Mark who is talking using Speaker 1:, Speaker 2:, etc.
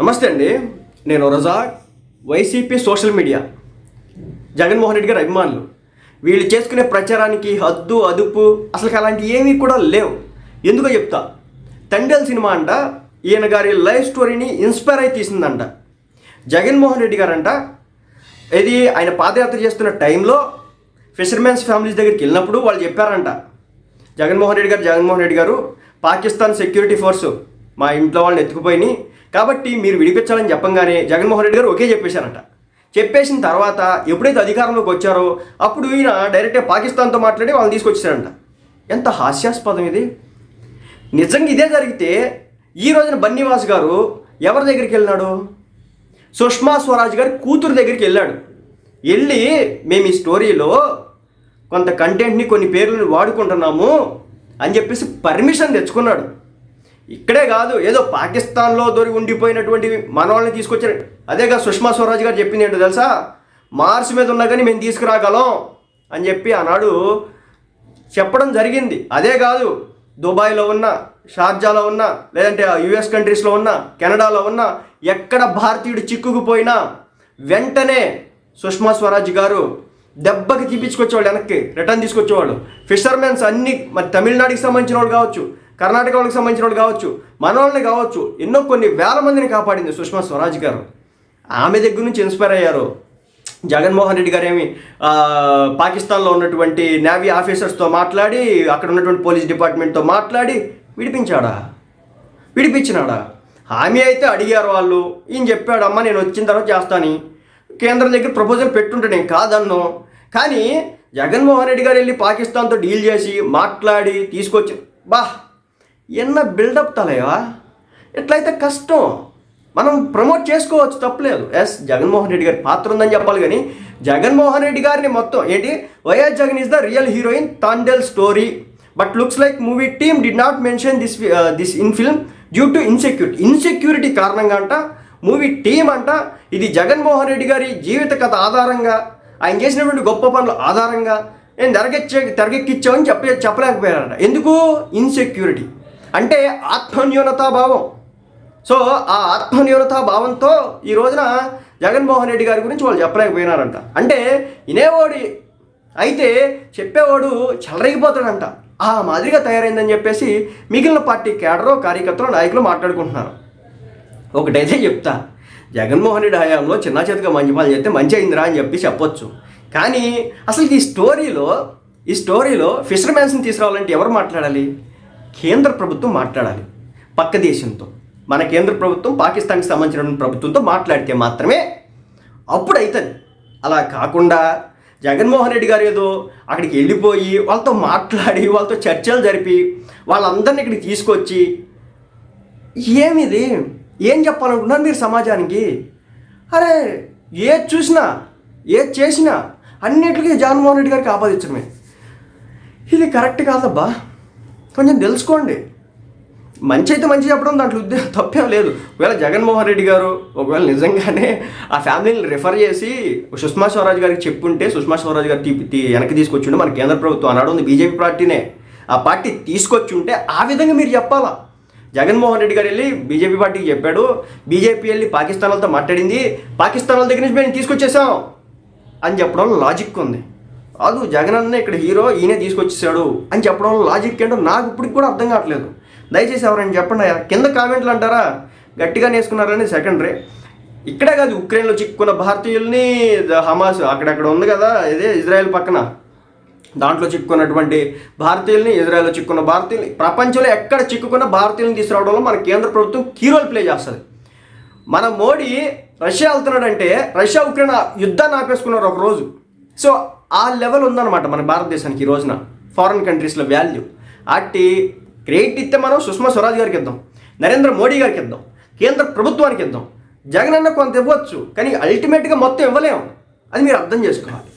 Speaker 1: నమస్తే అండి. నేను రజా వైసీపీ సోషల్ మీడియా. జగన్మోహన్ రెడ్డి గారి అభిమానులు. వీళ్ళు చేసుకునే ప్రచారానికి హద్దు అదుపు అసలు అలాంటి ఏమీ కూడా లేవు. ఎందుకో చెప్తా. తండేల్ సినిమా అంట ఈయన గారి లైఫ్ స్టోరీని ఇన్స్పైర్ అయి తీసిందంట. జగన్మోహన్ రెడ్డి గారంట ఇది ఆయన పాదయాత్ర చేస్తున్న టైంలో ఫిషర్మెన్స్ ఫ్యామిలీస్ దగ్గరికి వెళ్ళినప్పుడు వాళ్ళు చెప్పారంట. జగన్మోహన్ రెడ్డి గారు జగన్మోహన్ రెడ్డి గారు పాకిస్తాన్ సెక్యూరిటీ ఫోర్సు మా ఇంట్లో వాళ్ళని ఎత్తుకుపోయి కాబట్టి మీరు విడిపించాలని చెప్పంగానే జగన్మోహన్ రెడ్డి గారు ఒకే చెప్పేశారంట. చెప్పేసిన తర్వాత ఎప్పుడైతే అధికారంలోకి వచ్చారో అప్పుడు ఈయన డైరెక్ట్గా పాకిస్తాన్తో మాట్లాడి వాళ్ళని తీసుకొచ్చారంట ఎంత హాస్యాస్పదం ఇది. నిజంగా ఇదే జరిగితే ఈ రోజున బన్నీవాస్ గారు ఎవరి దగ్గరికి వెళ్ళినాడు? సుష్మా స్వరాజ్ గారి కూతురు దగ్గరికి వెళ్ళాడు. వెళ్ళి మేము ఈ స్టోరీలో కొంత కంటెంట్ని కొన్ని పేర్లను వాడుకుంటున్నాము అని చెప్పేసి పర్మిషన్ తెచ్చుకున్నాడు. ఇక్కడే కాదు ఏదో పాకిస్తాన్లో దొరికి ఉండిపోయినటువంటి మనవాళ్ళని తీసుకొచ్చారు. అదేగా సుష్మా స్వరాజ్ గారు చెప్పింది ఏంటో తెలుసా? మార్స్ మీద ఉన్నా కానీ మేము తీసుకురాగలం అని చెప్పి ఆనాడు చెప్పడం జరిగింది. అదే కాదు దుబాయ్లో ఉన్న షార్జాలో ఉన్న లేదంటే యుఎస్ కంట్రీస్లో ఉన్న కెనడాలో ఉన్న ఎక్కడ భారతీయుడు చిక్కుకుపోయినా వెంటనే సుష్మా స్వరాజ్ గారు దెబ్బకి తీపించుకొచ్చేవాళ్ళు వెనక్కి రిటర్న్ తీసుకొచ్చేవాళ్ళు. ఫిషర్మెన్స్ అన్ని మరి తమిళనాడుకి సంబంధించిన వాళ్ళు కావచ్చు కర్ణాటక వాళ్ళకి సంబంధించిన వాళ్ళు కావచ్చు మన వాళ్ళని కావచ్చు ఎన్నో కొన్ని వేల మందిని కాపాడింది సుష్మా స్వరాజ్ గారు. ఆమె దగ్గర నుంచి ఇన్స్పైర్ అయ్యారు. జగన్మోహన్ రెడ్డి గారు ఏమి పాకిస్తాన్లో ఉన్నటువంటి నేవీ ఆఫీసర్స్తో మాట్లాడి అక్కడ ఉన్నటువంటి పోలీస్ డిపార్ట్మెంట్తో మాట్లాడి విడిపించాడా? విడిపించినాడా? హామీ అయితే అడిగారు వాళ్ళు. ఈయన చెప్పాడు అమ్మ నేను వచ్చిన తర్వాత చేస్తాను. కేంద్రం దగ్గర ప్రపోజల్ పెట్టుంటే నేను కాదన్ను. కానీ జగన్మోహన్ రెడ్డి గారు వెళ్ళి పాకిస్తాన్తో డీల్ చేసి మాట్లాడి తీసుకొచ్చి బా ఎన్న బిల్డప్ తలయవా? ఎట్లయితే కష్టం మనం ప్రమోట్ చేసుకోవచ్చు తప్పలేదు. ఎస్ జగన్మోహన్ రెడ్డి గారి పాత్ర ఉందని చెప్పాలి కానీ జగన్మోహన్ రెడ్డి గారిని మొత్తం ఏంటి? YS Jagan is the real heroine Thandel story but looks like movie team did not mention this this in film due to insecurity insecurity కారణంగా అంట మూవీ టీమ్ అంట ఇది జగన్మోహన్ రెడ్డి గారి జీవిత కథ ఆధారంగా ఆయన చేసినటువంటి గొప్ప పనుల ఆధారంగా నేను తెరకెచ్చే తెరకెక్కిచ్చామని చెప్ప చెప్పలేకపోయారంట. ఎందుకు? ఇన్సెక్యూరిటీ అంటే ఆత్మన్యూనతా భావం. సో ఆ ఆత్మన్యూనతా భావంతో ఈ రోజున జగన్మోహన్ రెడ్డి గారి గురించి వాళ్ళు చెప్పలేకపోయినారంట. అంటే వినేవాడు అయితే చెప్పేవాడు చెలరగిపోతాడంట. ఆ మాదిరిగా తయారైందని చెప్పేసి మిగిలిన పార్టీ కేడరు కార్యకర్తలు నాయకులు మాట్లాడుకుంటున్నారు. ఒకటైతే చెప్తా. జగన్మోహన్ రెడ్డి హయాంలో చిన్న చేతిగా మంచి పనులు చేస్తే మంచి అయిందిరా అని చెప్పి చెప్పొచ్చు. కానీ అసలు ఈ స్టోరీలో ఈ స్టోరీలో ఫిషర్మెన్స్ని తీసుకురావాలంటే ఎవరు మాట్లాడాలి? కేంద్ర ప్రభుత్వం మాట్లాడాలి. పక్క దేశంతో. మన కేంద్ర ప్రభుత్వం పాకిస్తాన్కి సంబంధించిన ప్రభుత్వంతో మాట్లాడితే మాత్రమే అప్పుడు అవుతుంది అలా కాకుండా జగన్మోహన్ రెడ్డి గారు ఏదో అక్కడికి వెళ్ళిపోయి వాళ్ళతో మాట్లాడి వాళ్ళతో చర్చలు జరిపి వాళ్ళందరినీ ఇక్కడికి తీసుకొచ్చి ఏమిది? ఏం చెప్పాలనుకున్నారు మీరు సమాజానికి? అరే ఏది చూసినా ఏది చేసినా అన్నిటికీ జగన్మోహన్ రెడ్డి గారికి ఆపాదించడమే. ఇది కరెక్ట్ కాదబ్బా. కొంచెం తెలుసుకోండి. మంచి అయితే మంచి చెప్పడం దాంట్లో ఉద్దేశం తప్పేం లేదు. ఒకవేళ జగన్మోహన్ రెడ్డి గారు ఒకవేళ నిజంగానే ఆ ఫ్యామిలీని రిఫర్ చేసి సుష్మా స్వరాజ్ గారికి చెప్పుంటే సుష్మా స్వరాజ్ గారు తీ వెనక్కి తీసుకొచ్చుంటే మన కేంద్ర ప్రభుత్వం అన్నాడు ఉంది బీజేపీ పార్టీనే. ఆ పార్టీ తీసుకొచ్చి ఉంటే ఆ విధంగా మీరు చెప్పాలా? జగన్మోహన్ రెడ్డి గారు వెళ్ళి బీజేపీ పార్టీకి చెప్పాడు బీజేపీ వెళ్ళి పాకిస్తాన్ వాళ్ళతో మాట్లాడింది పాకిస్తాన్ వాళ్ళ దగ్గర నుంచి మేము తీసుకొచ్చేసాం అని చెప్పడం లాజిక్ ఉంది. కాదు జగన్ అన్న ఇక్కడ హీరో ఈయనే తీసుకొచ్చేసాడు అని చెప్పడం లాజిక్ ఏంటో నాకు ఇప్పటికి కూడా అర్థం కావట్లేదు. దయచేసి ఎవరైనా చెప్పండి అయ్యా. కింద కామెంట్లు అంటారా? గట్టిగా నేసుకున్నారని సెకండరీ. ఇక్కడే కాదు ఉక్రెయిన్లో చిక్కుకున్న భారతీయుల్ని హమాస్ అక్కడక్కడ ఉంది కదా ఇదే ఇజ్రాయెల్ పక్కన. దాంట్లో చిక్కుకున్నటువంటి భారతీయుల్ని ఇజ్రాయెల్లో చిక్కుకున్న భారతీయుల్ని ప్రపంచంలో ఎక్కడ చిక్కుకున్న భారతీయుల్ని తీసుకురావడంలో మన కేంద్ర ప్రభుత్వం కీ రోల్ ప్లే చేస్తుంది. మన మోడీ రష్యా వెళ్తున్నాడంటే రష్యా ఉక్రెయిన్ యుద్ధాన్ని ఆపేసుకున్నారు ఒకరోజు. సో ఆ లెవెల్ ఉందన్నమాట మన భారతదేశానికి ఈ రోజున ఫారిన్ కంట్రీస్లో వాల్యూ. అట్టి క్రెడిట్ ఇస్తే మనం సుష్మా స్వరాజ్ గారికి ఇద్దాం నరేంద్ర మోడీ గారికి ఇద్దాం కేంద్ర ప్రభుత్వానికి ఇద్దాం. జగన్ అన్న కొంత ఇవ్వచ్చు కానీ అల్టిమేట్గా మొత్తం ఇవ్వలేము అది మీరు అర్థం చేసుకోవాలి.